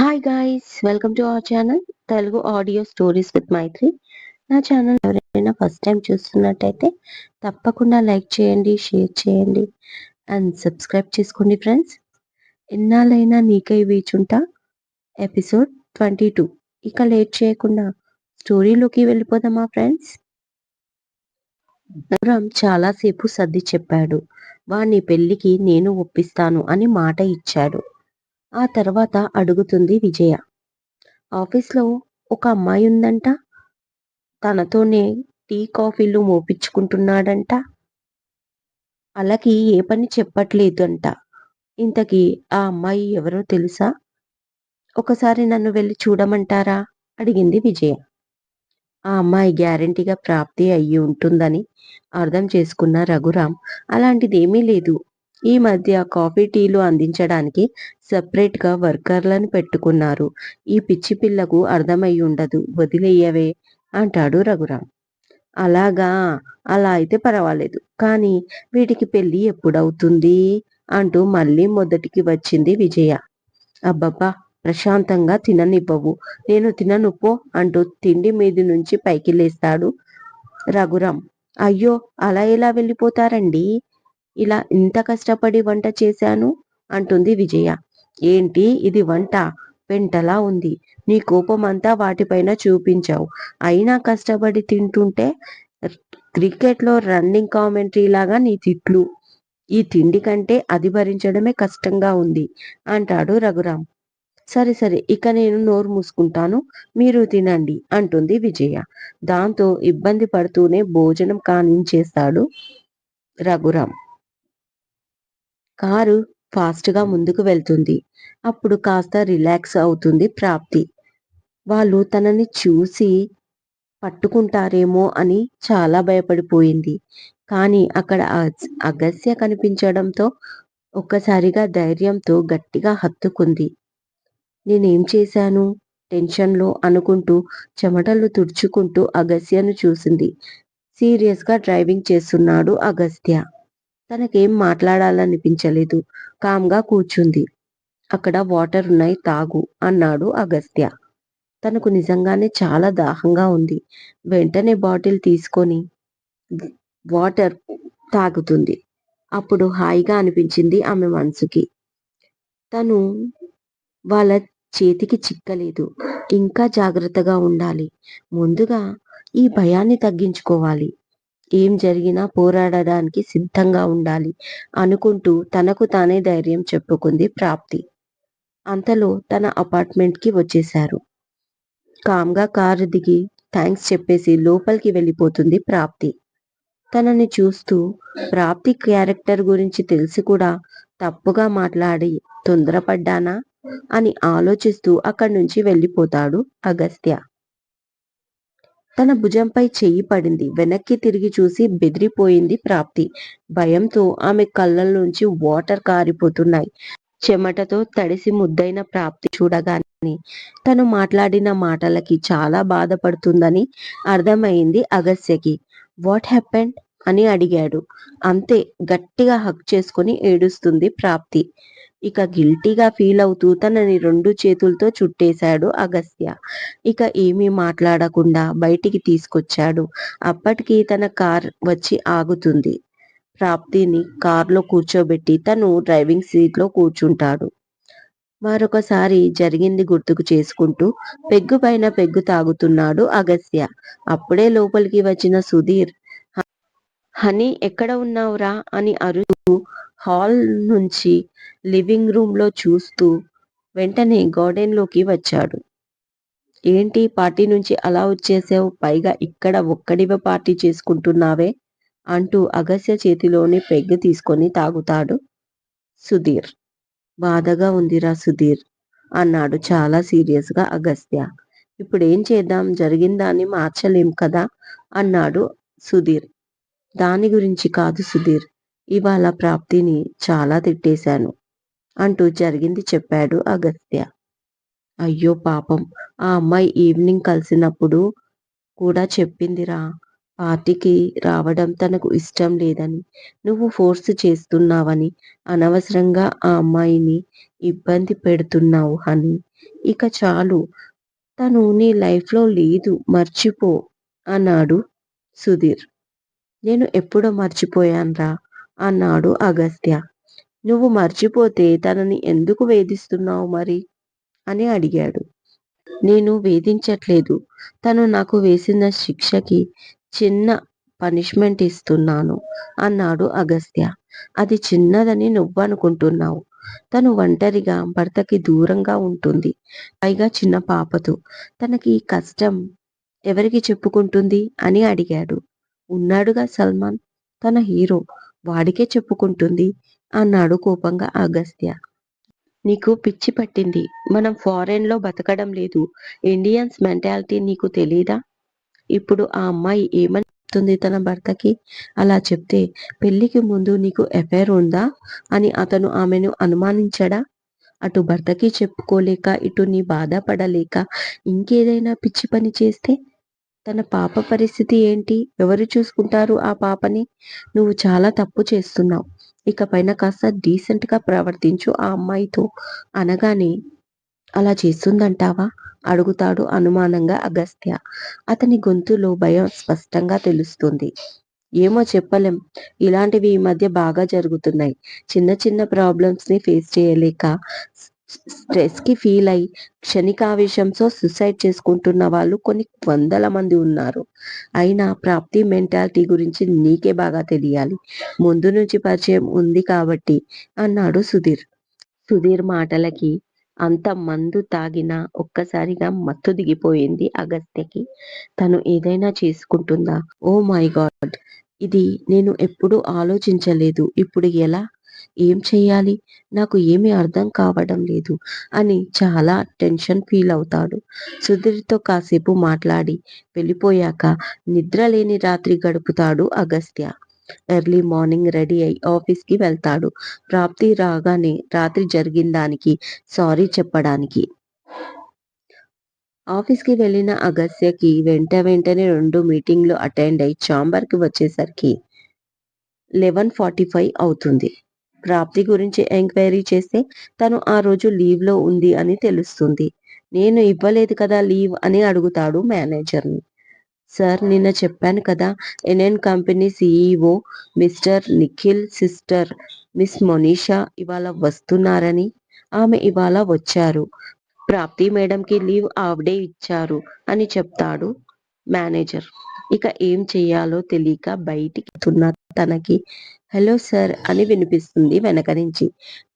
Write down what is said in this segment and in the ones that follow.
Hi guys welcome to our channel Telugu audio stories with Maithri నా channel ఎవరైనా first time చూస్తున్నట్టయితే తప్పకుండా like చేయండి షేర్ చేయండి అండ్ సబ్స్క్రైబ్ చేసుకోండి friends Ennallaina Neekai Vechunta episode twenty two ఇక late చేయకుండా స్టోరీలోకి వెళ్ళిపోదామా ఫ్రెండ్స్ నవరం చాలాసేపు సర్ది చెప్పాడు వాణ్ణి పెళ్ళికి నేను ఒప్పిస్తాను అని మాట ఇచ్చాడు. ఆ తర్వాత అడుగుతుంది విజయ. ఆఫీస్లో ఒక అమ్మాయి ఉందంట. తనతోనే టీ కాఫీలు మోపించుకుంటున్నాడంట. అలాకి ఏ పని చెప్పట్లేదు అంట ఇంతకీ ఆ అమ్మాయి ఎవరో తెలుసా? ఒకసారి నన్ను వెళ్ళి చూడమంటారా? అడిగింది విజయ. ఆ అమ్మాయి గ్యారంటీగా ప్రాప్తి అయ్యి ఉంటుందని అర్థం చేసుకున్న రఘురాం అలాంటిదేమీ లేదు. ఈ మధ్య కాఫీ టీలు అందించడానికి సపరేట్గా వర్కర్లను పెట్టుకున్నారు. ఈ పిచ్చి పిల్లకు అర్థమై ఉండదు వదిలేయవే అంటాడు రఘురామ్. అలాగా? అలా అయితే పర్వాలేదు. కానీ వీటికి పెళ్ళి ఎప్పుడవుతుంది? అంటూ మళ్ళీ మొదటికి వచ్చింది విజయ. అబ్బబ్బా! ప్రశాంతంగా తిననివ్వవు. నేను తిననుపో అంటూ తిండి మీది నుంచి పైకి లేస్తాడు రఘురామ్. అయ్యో! అలా ఎలా వెళ్ళిపోతారండి? ఇలా ఇంత కష్టపడి వంట చేశాను? అంటుంది విజయ. ఏంటి? ఇది వంట? పెంటలా ఉంది. నీ కోపమంతా వాటిపైన చూపించావు. అయినా కష్టపడి తింటుంటే క్రికెట్లో రన్నింగ్ కామెంటరీ లాగా నీ తిట్లు. ఈ తిండి కంటే అది భరించడమే కష్టంగా ఉంది అంటాడు రఘురామ్. సరే సరే ఇక నేను నోరు మూసుకుంటాను. మీరు తినండి అంటుంది విజయ. దాంతో ఇబ్బంది పడుతూనే భోజనం కానించేస్తాడు రఘురామ్. కారు ఫాస్ట్గా ముందుకు వెళ్తుంది. అప్పుడు కాస్త రిలాక్స్ అవుతుంది ప్రాప్తి. వాళ్ళు తనని చూసి పట్టుకుంటారేమో అని చాలా భయపడిపోయింది. కానీ అక్కడ అగస్య కనిపించడంతో ఒక్కసారిగా ధైర్యంతో గట్టిగా హత్తుకుంది. నేనేం చేశాను? టెన్షన్లో అనుకుంటూ చెమటలు తుడుచుకుంటూ అగస్యను చూసింది. సీరియస్గా డ్రైవింగ్ చేస్తున్నాడు అగస్త్య. తనకేం మాట్లాడాలనిపించలేదు. కామ్గా కూర్చుంది. అక్కడ వాటర్ ఉన్నాయి తాగు అన్నాడు అగస్త్య. తనకు నిజంగానే చాలా దాహంగా ఉంది. వెంటనే బాటిల్ తీసుకొని వాటర్ తాగుతుంది. అప్పుడు హాయిగా అనిపించింది ఆమె మనసుకి. తను వాళ్ళ చేతికి చిక్కలేదు. ఇంకా జాగ్రత్తగా ఉండాలి. ముందుగా ఈ భయాన్ని తగ్గించుకోవాలి. ఏం జరిగినా పోరాడడానికి సిద్ధంగా ఉండాలి అనుకుంటూ తనకు తానే ధైర్యం చెప్పుకుంది ప్రాప్తి. అంతలో తన అపార్ట్మెంట్కి వచ్చేశారు. కామ్గా కారు దిగి థ్యాంక్స్ చెప్పేసి లోపలికి వెళ్ళిపోతుంది ప్రాప్తి. తనని చూస్తూ ప్రాప్తి క్యారెక్టర్ గురించి తెలిసి కూడా తప్పుగా మాట్లాడి తొందరపడ్డానా అని ఆలోచిస్తూ అక్కడి నుంచి వెళ్ళిపోతాడు అగస్త్య. తన భుజంపై చెయ్యి పడింది. వెనక్కి తిరిగి చూసి బెదిరిపోయింది ప్రాప్తి. భయంతో ఆమె కళ్ళల్లోంచి వాటర్ కారిపోతున్నాయి. చెమటతో తడిసి ముద్దైన ప్రాప్తి చూడగానే తను మాట్లాడిన మాటలకి చాలా బాధపడుతుందని అర్థమైంది అగస్యకి వాట్ హ్యాపెండ్? అని అడిగాడు. అంతే గట్టిగా హక్ చేసుకుని ఏడుస్తుంది ప్రాప్తి. ఇక గిల్టీగా ఫీల్ అవుతూ తనని రెండు చేతులతో చుట్టేశాడు అగస్త్య. ఇక ఏమీ మాట్లాడకుండా బయటికి తీసుకొచ్చాడు. అప్పటికి తన కార్ వచ్చి ఆగుతుంది. ప్రాప్తిని కార్లో కూర్చోబెట్టి తను డ్రైవింగ్ సీట్లో కూర్చుంటాడు. మరొకసారి జరిగింది గుర్తుకు చేసుకుంటూ పెగ్గు పైన పెగ్గు తాగుతున్నాడు అగస్య అప్పుడే లోపలికి వచ్చిన సుధీర్ హనీ ఎక్కడ ఉన్నావురా? అని అరుస్తూ హాల్ నుంచి లివింగ్ రూమ్లో చూస్తూ వెంటనే గార్డెన్లోకి వచ్చాడు. ఏంటి పార్టీ నుంచి అలా వచ్చేసావు? పైగా ఇక్కడ ఒక్కడివే పార్టీ చేసుకుంటున్నావే? అంటూ అగస్య చేతిలోని పెగ్గు తీసుకొని తాగుతాడు సుధీర్. బాధగా ఉందిరా సుధీర్ అన్నాడు చాలా సీరియస్గా అగస్త్య ఇప్పుడు ఏం చేద్దాం? జరిగిందాన్ని మార్చలేం కదా? అన్నాడు సుధీర్. దాని గురించి కాదు సుధీర్. ఇవాళ ప్రాప్తిని చాలా తిట్టేశాను అంటూ జరిగింది చెప్పాడు అగస్త్య. అయ్యో పాపం ఆ అమ్మాయి ఈవినింగ్ కలిసినప్పుడు కూడా చెప్పిందిరా పార్టీకి రావడం తనకు ఇష్టం లేదని నువ్వు ఫోర్స్ చేస్తున్నావని అనవసరంగా ఆ అమ్మాయిని ఇబ్బంది పెడుతున్నావు అని ఇక చాలు తను నీ లైఫ్లో లేదు మర్చిపో అన్నాడు సుధీర్. నేను ఎప్పుడో మర్చిపోయాన్రా అన్నాడు అగస్త్య. నువ్వు మర్చిపోతే తనని ఎందుకు వేధిస్తున్నావు మరి? అని అడిగాడు. నేను వేధించట్లేదు. తను నాకు వేసిన శిక్షకి చిన్న పనిష్మెంట్ ఇస్తున్నాను అన్నాడు అగస్త్య. అది చిన్నదని నువ్వనుకుంటున్నావు తను ఒంటరిగా భర్తకి దూరంగా ఉంటుంది. పైగా చిన్న పాపతో. తనకి కష్టం ఎవరికి చెప్పుకుంటుంది? అని అడిగాడు. ఉన్నాడుగా సల్మాన్. తన హీరో. వాడికే చెప్పుకుంటుంది అన్నాడు కోపంగా అగస్త్య. నీకు పిచ్చి పట్టింది. మనం ఫారెన్లో బతకడం లేదు. ఇండియన్స్ మెంటాలిటీ నీకు తెలీదా? ఇప్పుడు ఆ అమ్మాయి ఏమని చెప్తుంది తన భర్తకి? అలా చెప్తే పెళ్ళికి ముందు నీకు ఎఫైర్ ఉందా? అని అతను ఆమెను అనుమానించడా? అటు భర్తకి చెప్పుకోలేక ఇటు నీ బాధపడలేక ఇంకేదైనా పిచ్చి పని చేస్తే తన పాప పరిస్థితి ఏంటి? ఎవరు చూసుకుంటారు ఆ పాపని? నువ్వు చాలా తప్పు చేస్తున్నావు. ఇకపైన కాస్త డీసెంట్గా ప్రవర్తించు ఆ అమ్మాయితో. అనగానే అలా చేస్తుందంటావా? అడుగుతాడు అనుమానంగా అగస్త్య. అతని గొంతులో భయం స్పష్టంగా తెలుస్తుంది. ఏమో చెప్పలేం. ఇలాంటివి ఈ మధ్య బాగా జరుగుతున్నాయి. చిన్న చిన్న ప్రాబ్లమ్స్ని ఫేస్ చేయలేక స్ట్రెస్కి ఫీల్ అయి క్షణికావేశంతో సుసైడ్ చేసుకుంటున్న వాళ్ళు కొన్ని వందల మంది ఉన్నారు. అయినా ప్రాప్తి మెంటాలిటీ గురించి నీకే బాగా తెలియాలి. ముందు నుంచి పరిచయం ఉంది కాబట్టి అన్నాడు సుధీర్. సుధీర్ మాటలకి అంత మందు తాగినా ఒక్కసారిగా మత్తు దిగిపోయింది అగస్త్యకి. తను ఏదైనా చేసుకుంటుందా? Oh my God! ఇది నేను ఎప్పుడూ ఆలోచించలేదు. ఇప్పుడు ఎలా? ఏం చేయాలి నాకు ఏమీ అర్థం కావడం లేదు అని చాలా టెన్షన్ ఫీల్ అవుతాడు. సుధీర్తో కాసేపు మాట్లాడి వెళ్ళిపోయాక నిద్ర లేని రాత్రి గడుపుతాడు అగస్త్య. ఎర్లీ మార్నింగ్ రెడీ అయి ఆఫీస్కి వెళ్తాడు. ప్రాప్తి రాగానే రాత్రి జరిగిన దానికి సారీ చెప్పడానికి. ఆఫీస్కి వెళ్ళిన అగస్త్యకి వెంట వెంటనే రెండు మీటింగ్లు అటెండ్ అయి చాంబర్కి వచ్చేసరికి లెవెన్ ఫార్టీ ఫైవ్ అవుతుంది. ప్రాప్తి గురించి ఎంక్వైరీ చేస్తే తను ఆ రోజు లీవ్లో ఉంది అని తెలుస్తుంది. నేను ఇవ్వలేదు కదా లీవ్ అని అడుగుతాడు మేనేజర్ని. సార్ నిన్న చెప్పాను కదా NN company CEO mister Nikhil sister miss Monisha ఇవాళ వస్తున్నారని ఆమె ఇవాళ వచ్చారు. ప్రాప్తి మేడంకి లీవ్ ఆవిడే ఇచ్చారు అని చెప్తాడు మేనేజర్. ఇక ఏం చెయ్యాలో తెలియక బయటికి తున్న తనకి హలో సార్ అని వినిపిస్తుంది వెనక నుంచి.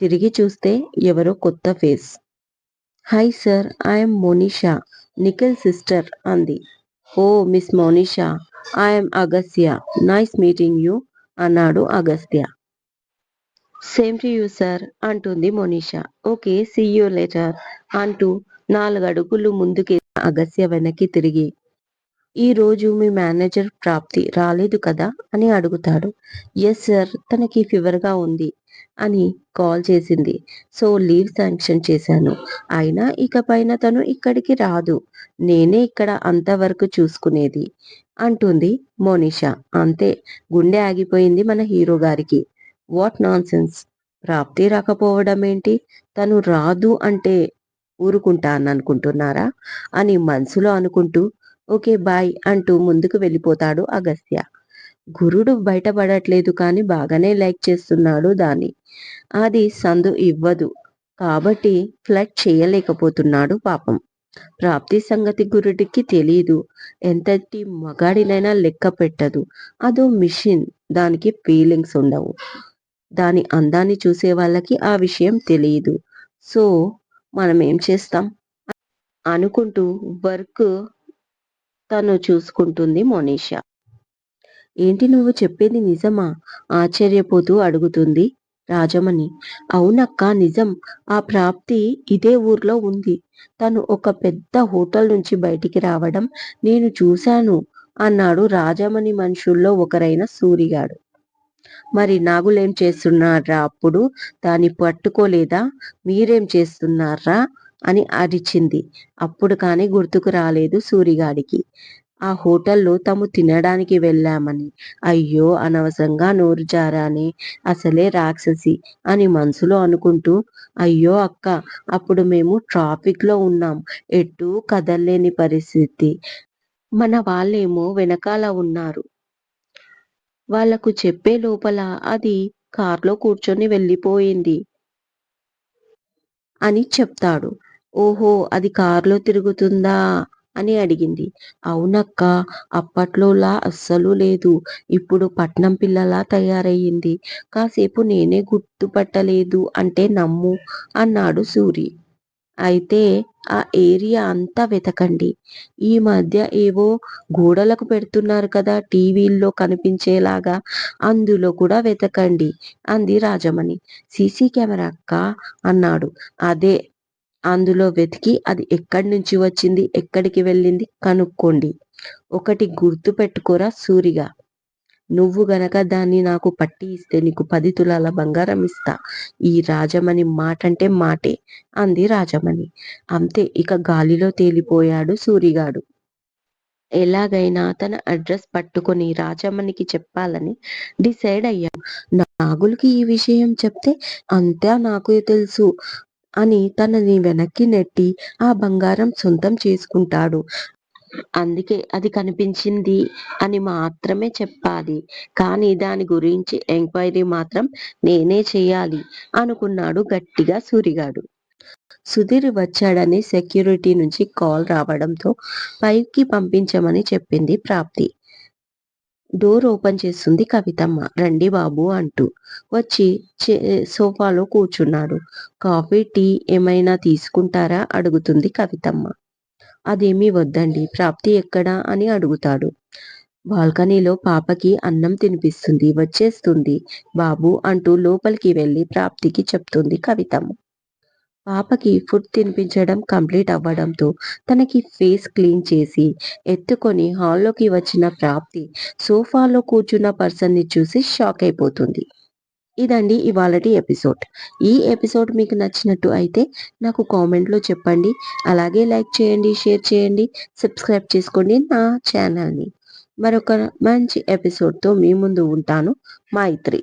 తిరిగి చూస్తే ఎవరో కొత్త face. Hi sir I'm Monisha Nikhil sister అంది. ఓ miss Monisha I'm Agastya nice meeting you అన్నాడు Agastya same to you sir అంటుంది Monisha. Okay see you later అంటూ నాలుగు అడుగులు ముందుకే అగస్త్య వెనక్కి తిరిగి ఈ రోజు మీ మేనేజర్ ప్రాప్తి రాలేదు కదా అని అడుగుతాడు. ఎస్ సార్ తనకి ఫీవర్గా ఉంది అని కాల్ చేసింది. సో లీవ్ శాంక్షన్ చేశాను. అయినా ఇక పైన తను ఇక్కడికి రాదు. నేనే ఇక్కడ అంతవరకు చూసుకునేది అంటుంది మోనిషా. అంతే గుండె ఆగిపోయింది మన హీరో గారికి. వాట్ నాన్సెన్స్ ప్రాప్తి రాకపోవడం ఏంటి? తను రాదు అంటే ఊరుకుంటాననుకుంటున్నారా? అని మనసులో అనుకుంటూ ఓకే బాయ్ అంటూ ముందుకు వెళ్ళిపోతాడు అగస్త్య. గురుడు బయటపడట్లేదు కానీ బాగానే లైక్ చేస్తున్నాడు దాన్ని అది సందు ఇవ్వదు. కాబట్టి ఫ్లడ్ చేయలేకపోతున్నాడు పాపం. ప్రాప్తి సంగతి గురుడికి తెలియదు ఎంతటి మగాడినైనా లెక్క పెట్టదు. అదో మిషన్. దానికి ఫీలింగ్స్ ఉండవు. దాని అందాన్ని చూసే వాళ్ళకి ఆ విషయం తెలియదు సో మనం ఏం చేస్తాం? అనుకుంటూ వర్క్ తను చూసుకుంటుంది మోనిషా. ఏంటి నువ్వు చెప్పేది నిజమా? ఆశ్చర్యపోతూ అడుగుతుంది రాజమణి. అవునక్క నిజం. ఆ ప్రాప్తి ఇదే ఊర్లో ఉంది. తను ఒక పెద్ద హోటల్ నుంచి బయటికి రావడం నేను చూశాను అన్నాడు రాజమణి మనుషుల్లో ఒకరైన సూరిగాడు. మరి నాగులేం చేస్తున్నారా అప్పుడు? దాన్ని పట్టుకోలేదా? మీరేం చేస్తున్నారా? అని అరిచింది. అప్పుడు కానీ గుర్తుకు రాలేదు సూరిగాడికి. ఆ హోటల్లో తాము తినడానికి వెళ్ళామని. అయ్యో అనవసరంగా నోరు జారాని అసలే రాక్షసి అని మనసులో అనుకుంటూ అయ్యో అక్క అప్పుడు మేము ట్రాఫిక్లో ఉన్నాం. ఎటు కదల్లేని పరిస్థితి. మన వాళ్ళేమో వెనకాల ఉన్నారు. వాళ్ళకు చెప్పే లోపల అది కార్లో కూర్చొని వెళ్ళిపోయింది అని చెప్తాడు. ఓహో అది కారులో తిరుగుతుందా? అని అడిగింది. అవునక్క అప్పట్లోలా అస్సలు లేదు. ఇప్పుడు పట్నం పిల్లలా తయారయ్యింది. కాసేపు నేనే గుర్తుపట్టలేదు అంటే నమ్ము అన్నాడు సూరి. అయితే ఆ ఏరియా అంతా వెతకండి. ఈ మధ్య ఏవో గోడలకు పెడుతున్నారు కదా టీవీల్లో కనిపించేలాగా. అందులో కూడా వెతకండి అంది రాజమణి. సీసీ కెమెరా అక్క అన్నాడు. అదే అందులో వెతికి అది ఎక్కడి నుంచి వచ్చింది ఎక్కడికి వెళ్ళింది కనుక్కోండి. ఒకటి గుర్తు పెట్టుకోరా సూరిగా. నువ్వు గనక దాన్ని నాకు పట్టి ఇస్తే నీకు పది తులాల బంగారం ఇస్తా. ఈ రాజమణి మాట అంటే మాటే అంది రాజమణి. అంతే ఇక గాలిలో తేలిపోయాడు సూరిగాడు. ఎలాగైనా తన అడ్రస్ పట్టుకొని రాజమణికి చెప్పాలని డిసైడ్ అయ్యాడు నాగులకి ఈ విషయం చెప్తే అంతా నాకు తెలుసు. అని తనని వెనక్కి నెట్టి ఆ బంగారం సొంతం చేసుకుంటాడు. అందుకే అది కనిపించింది అని మాత్రమే చెప్పాలి. కానీ దాని గురించి ఎంక్వైరీ మాత్రం నేనే చేయాలి అనుకున్నాడు గట్టిగా సూరిగాడు. సుధీర్ వచ్చాడని సెక్యూరిటీ నుంచి కాల్ రావడంతో పైకి పంపించమని చెప్పింది ప్రాప్తి. డోర్ ఓపెన్ చేస్తుంది కవితమ్మ. రండి బాబు అంటూ. వచ్చి సోఫాలో కూర్చున్నాడు. కాఫీ టీ ఏమైనా తీసుకుంటారా? అడుగుతుంది కవితమ్మ. అదేమీ వద్దండి. ప్రాప్తి ఎక్కడా? అని అడుగుతాడు. బాల్కనీలో పాపకి అన్నం తినిపిస్తుంది. వచ్చేస్తుంది. బాబు అంటూ లోపలికి వెళ్ళి ప్రాప్తికి చెప్తుంది కవితమ్మ. పాపకి ఫుడ్ తినిపించడం కంప్లీట్ అవ్వడంతో తనకి ఫేస్ క్లీన్ చేసి ఎత్తుకొని హాల్లోకి వచ్చిన ప్రాప్తి సోఫాలో కూర్చున్న పర్సన్ని చూసి షాక్ అయిపోతుంది. ఇదండి ఇవాళటి ఎపిసోడ్. ఈ ఎపిసోడ్ మీకు నచ్చినట్టు అయితే నాకు కామెంట్లో చెప్పండి. అలాగే లైక్ చేయండి షేర్ చేయండి సబ్స్క్రైబ్ చేసుకోండి నా ఛానల్ని. మరొక మంచి ఎపిసోడ్తో మీ ముందు ఉంటాను. మైత్రి.